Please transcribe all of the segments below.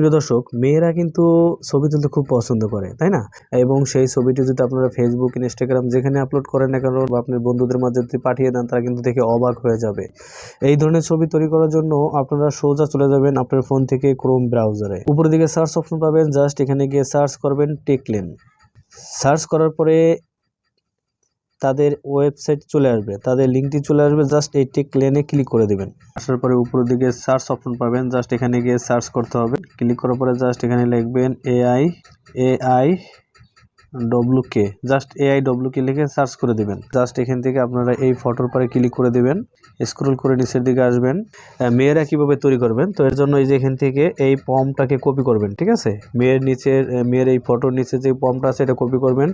প্রিয় দর্শক, মেয়েরা কিন্তু ছবি তুলতে খুব পছন্দ করে, তাই না? এবং সেই ছবিটি যদি আপনারা ফেসবুক ইনস্টাগ্রাম যেখানে আপলোড করেন না কেন বা আপনার বন্ধুদের মাঝে যদি পাঠিয়ে দেন, তারা কিন্তু দেখে অবাক হয়ে যাবে। এই ধরনের ছবি তৈরি করার জন্য আপনারা সোজা চলে যাবেন আপনার ফোন থেকে ক্রোম ব্রাউজারে উপরের দিকে সার্চ অপশন পাবেন জাস্ট এখানে গিয়ে সার্চ করবেন টেকলেন সার্চ করার পরে তাদের ওয়েবসাইট চলে আসবে। তাদের লিঙ্কটি চলে আসবে জাস্ট এই টেক লেনে ক্লিক করে দেবেন। আসার পরে উপরের দিকে সার্চ অপশন পাবেন জাস্ট এখানে গিয়ে সার্চ করতে হবে। ক্লিক করার পরে জাস্ট এখানে লিখবেন AI AI W K just AI W K লিখে সার্চ করে দেবেন। জাস্ট এখান থেকে আপনারা এই ফটোর পরে ক্লিক করে দেবেন। স্ক্রল করে নিচের দিকে আসবেন। মেয়েরা কীভাবে তৈরি করবেন? তো এর জন্য এই যে এখান থেকে এই পমটাকে কপি করবেন, ঠিক আছে? মেয়ের নিচের মেয়ের এই ফটোর নিচে যে পমটা আছে এটা কপি করবেন।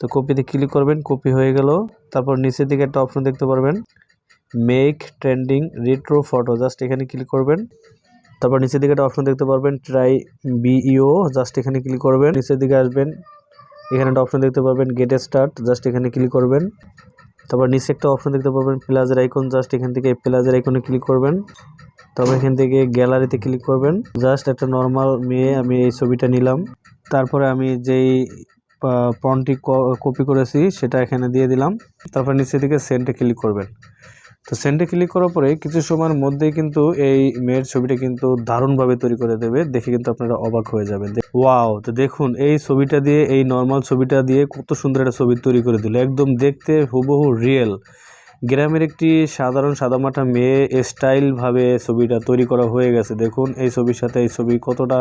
তো কপিতে ক্লিক করবেন কপি হয়ে গেল। তারপর নিচের দিকে একটা অপশন দেখতে পারবেন। Make trending retro photo just এখানে ক্লিক করবেন। তারপর নিচের দিকে একটা অপশন দেখতে পারবেন ট্রাই বিইও জাস্ট এখানে ক্লিক করবেন। নিচের দিকে আসবেন, এখানে একটা অপশন দেখতে পারবেন গেট স্টার্ট জাস্ট এখানে ক্লিক করবেন। তারপর নিচে একটা অপশন দেখতে পারবেন প্লাজের আইকন জাস্ট এখান থেকে প্লাজের আইকনে ক্লিক করবেন। তারপর এখান থেকে গ্যালারিতে ক্লিক করবেন। জাস্ট একটা নর্মাল মেয়ে, আমি এই ছবিটা নিলাম। তারপরে আমি যেই পনটি কপি করেছি, সেটা এখানে দিয়ে দিলাম। তারপর নিচের দিকে সেন্টে ক্লিক করবেন। তো সেন্ডে ক্লিক করার পরে কিছু সময়ের মধ্যেই কিন্তু এই মেয়ের ছবিটা কিন্তু দারুণভাবে তৈরি করে দেবে। দেখে কিন্তু আপনারা অবাক হয়ে যাবেন। ওয়াও, তো দেখুন, এই ছবিটা দিয়ে, এই নর্মাল ছবিটা দিয়ে কত সুন্দর একটা ছবি তৈরি করে দিল। একদম দেখতে হুবহু রিয়েল গ্রামের একটি সাধারণ সাদামাটা মেয়ে স্টাইলভাবে ছবিটা তৈরি করা হয়ে গেছে। দেখুন, এই ছবির সাথে এই ছবি কতটা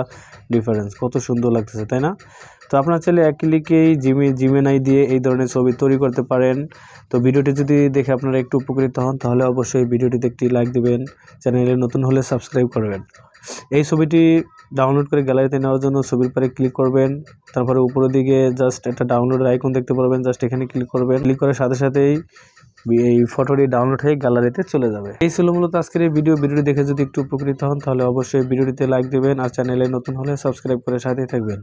ডিফারেন্স কত সুন্দর লাগতেছে, তাই না? তো আপনার চাইলে এক ক্লিকেই জিমে, জিমেনাই দিয়ে এই ধরনের ছবি তৈরি করতে পারেন। তো ভিডিওটি যদি দেখে আপনারা একটু উপকৃত হন, তাহলে অবশ্যই ভিডিওটিতে একটি লাইক দেবেন, চ্যানেলে নতুন হলে সাবস্ক্রাইব করবেন। এই ছবিটি ডাউনলোড করে গ্যালারিতে নেওয়ার জন্য ছবির পরে ক্লিক করবেন, তারপরে উপরের দিকে জাস্ট একটা ডাউনলোডের আইকন দেখতে পারবেন জাস্ট এখানে ক্লিক করবেন। ক্লিক করার সাথে সাথেই এই ফটোটি ডাউনলোড হয়ে গ্যালারিতে চলে যাবে। এই ছিল মূলত আজকের এই ভিডিও ভিডিওটি দেখে যদি একটু উপকৃত হন, তাহলে অবশ্যই ভিডিওটিতে লাইক দেবেন আর চ্যানেলে নতুন হলে সাবস্ক্রাইব করে সাথে থাকবেন।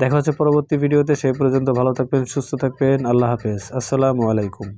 দেখা হচ্ছে পরবর্তী ভিডিওতে সেই পর্যন্ত ভালো থাকবেন, সুস্থ থাকবেন। আল্লাহ হাফেজ। আসসালামু আলাইকুম।